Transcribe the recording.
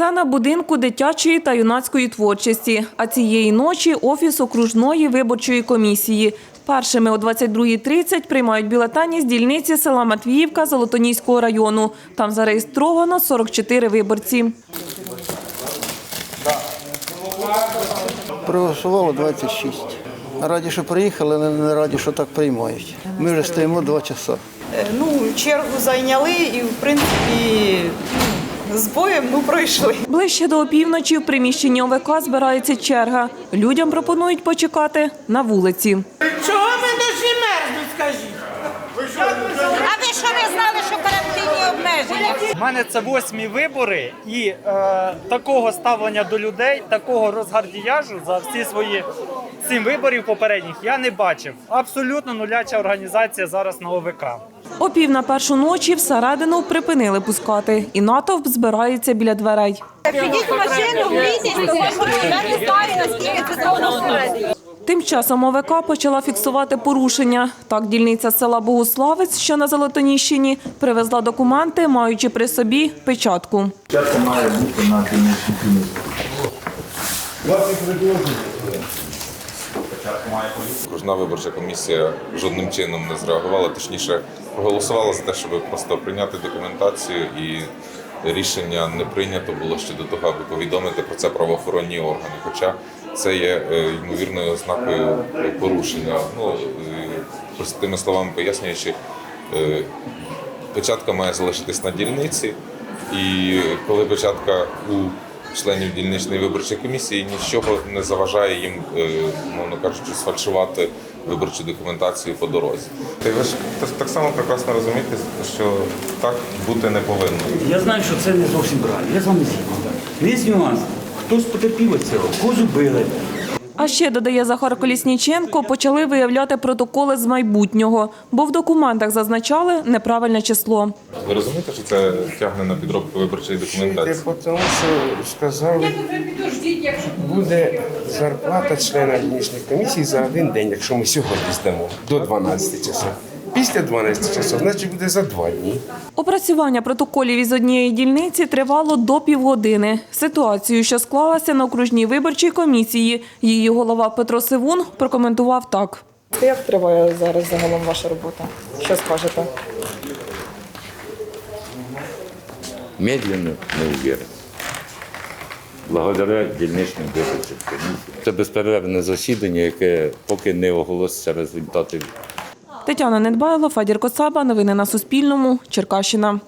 Сцена будинку дитячої та юнацької творчості. А цієї ночі офіс окружної виборчої комісії. Першими о 22.30 приймають бюлетені з дільниці села Матвіївка Золотоніського району. Там зареєстровано 44 виборці. Проголосувало 26. Раді, що приїхали, але не раді, що так приймають. Ми вже стоїмо два часа. Е, Ну, чергу зайняли і, в принципі, з боєм ну, пройшли. Ближче до опівночі в приміщенні ОВК збирається черга. Людям пропонують почекати на вулиці. Чого ми дощі мерзнуть, скажіть? А ви що ви знали, що карантинні обмеження? У мене це восьмі вибори, і е, такого ставлення до людей, такого розгардіяжу за всі свої сім виборів попередніх я не бачив. Абсолютно нуляча організація зараз на ОВК. О пів на першу ночі всередину припинили пускати, і натовп збирається біля дверей. Підіть в машину, вийдіть, тому що не знаю, наскільки це зроблено всередині. Тим часом ОВК почала фіксувати порушення. Так, дільниця села Богуславець, що на Золотоніщині, привезла документи, маючи при собі печатку. Спочатку має бути на дільничній комісії. Окружна виборча комісія жодним чином не зреагувала, точніше проголосувала за те, щоб просто прийняти документацію і рішення не прийнято було ще до того, аби повідомити про це правоохоронні органи. Хоча це є е, ймовірною ознакою порушення. Ну е, простими словами пояснюючи, початка печатка має залишитись на дільниці, і коли печатка у членів дільничної виборчої комісії нічого не заважає їм, е, мовно кажучи, сфальшувати виборчу документацію по дорозі. Та ви ж так- само прекрасно розумієте, що так бути не повинно. Я знаю, що це не зовсім правильно. Я з вами згідно. Є нюанс. Хтось потерпів від цього, когось убили. А ще, додає Захар Колісніченко, почали виявляти протоколи з майбутнього, бо в документах зазначали неправильне число. Ви розумієте, що це тягне на підробку виборчої документації? Тому що сказали, буде зарплата члена комісії за один день, якщо ми сьогодні здамо до 12 часов. Після 12 часов, значить буде за два дні. Опрацювання протоколів із однієї дільниці тривало до півгодини. Ситуацію, що склалася на окружній виборчій комісії, її голова Петро Сивун прокоментував так. Як триває зараз загалом ваша робота? Що скажете? медленно, но уверенно. Благодаря дільничним виборчим комісіям. Це безперервне засідання, яке поки не оголоситься результати Тетяна Недбайло, Федір Коцаба. Новини на Суспільному. Черкащина.